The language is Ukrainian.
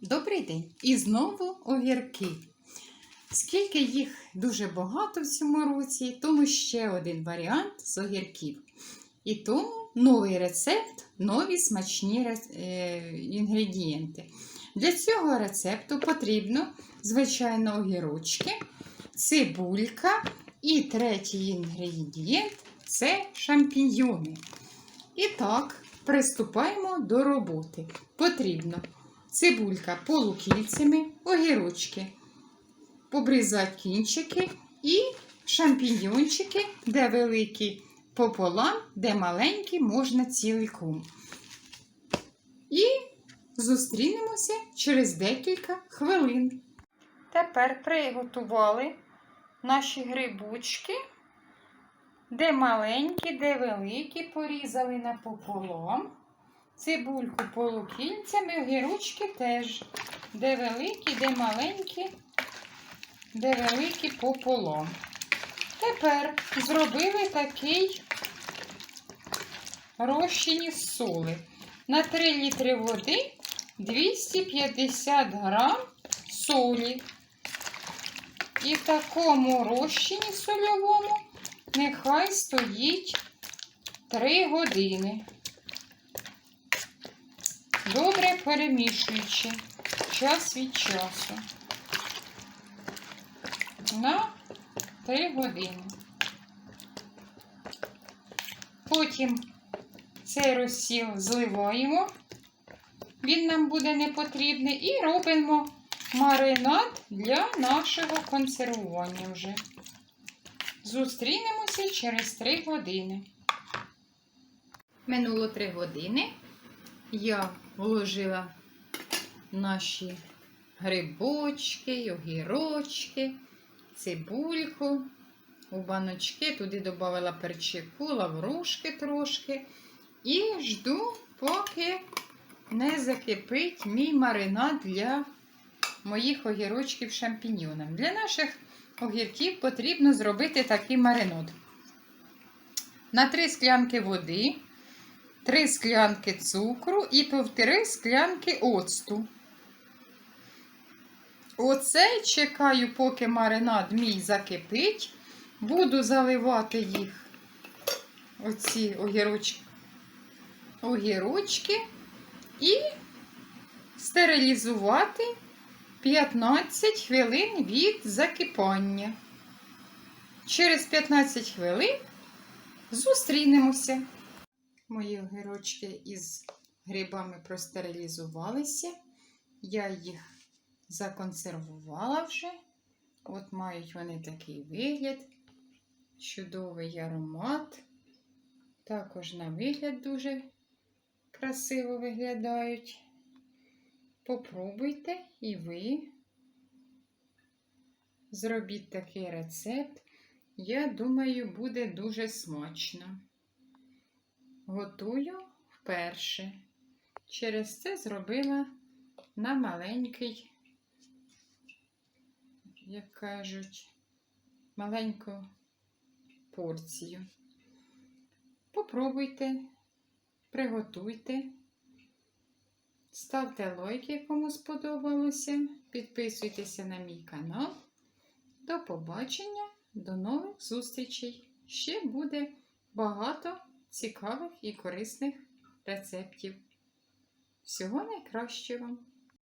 Добрий день! І знову огірки. Скільки їх дуже багато в цьому році, тому ще один варіант з огірків. І тому новий рецепт, нові смачні е, інгредієнти. Для цього рецепту потрібно, звичайно, огірочки, цибулька і третій інгредієнт це шампіньйони. І так, приступаємо до роботи. Потрібно цибулька полукільцями, огірочки, побрізати кінчики і шампіньйончики, де великі пополам, де маленькі можна ціликом. І зустрінемося через декілька хвилин. Тепер приготували наші грибочки, де маленькі, де великі, порізали напополам. Цибульку полукільцями, огірочки теж. Де великі, де маленькі, де великі пополам. Тепер зробили такий розчин із соли. На 3 літри води 250 грам солі. І в такому розчині сольовому нехай стоїть 3 години добре перемішуючи час від часу на 3 години. Потім цей розсіл зливаємо, він нам буде не потрібний, і робимо маринад для нашого консервування вже. Зустрінемося через 3 години. Минуло 3 години я вложила наші грибочки, огірочки, цибульку у баночки, туди додала перчику, лаврушки трошки. І жду, поки не закипить мій маринад для моїх огірочків шампіньйоном. Для наших огірків потрібно зробити такий маринад. На 3 склянки води. 3 склянки цукру і півтори склянки оцту. Оце чекаю, поки маринад мій закипить. Буду заливати їх, оці огірочки, огірочки і стерилізувати 15 хвилин від закипання. Через 15 хвилин зустрінемося. Мої огірочки із грибами простерилізувалися. Я їх законсервувала вже. От мають вони такий вигляд, чудовий аромат. Також на вигляд дуже красиво виглядають. Попробуйте і ви зробіть такий рецепт. Я думаю, буде дуже смачно. Готую вперше. Через це зробила на маленький, як кажуть, маленьку порцію. Попробуйте, приготуйте, ставте лайки, кому сподобалося, підписуйтеся на мій канал. До побачення, до нових зустрічей! Ще буде багато цікавих і корисних рецептів. Всього найкращого!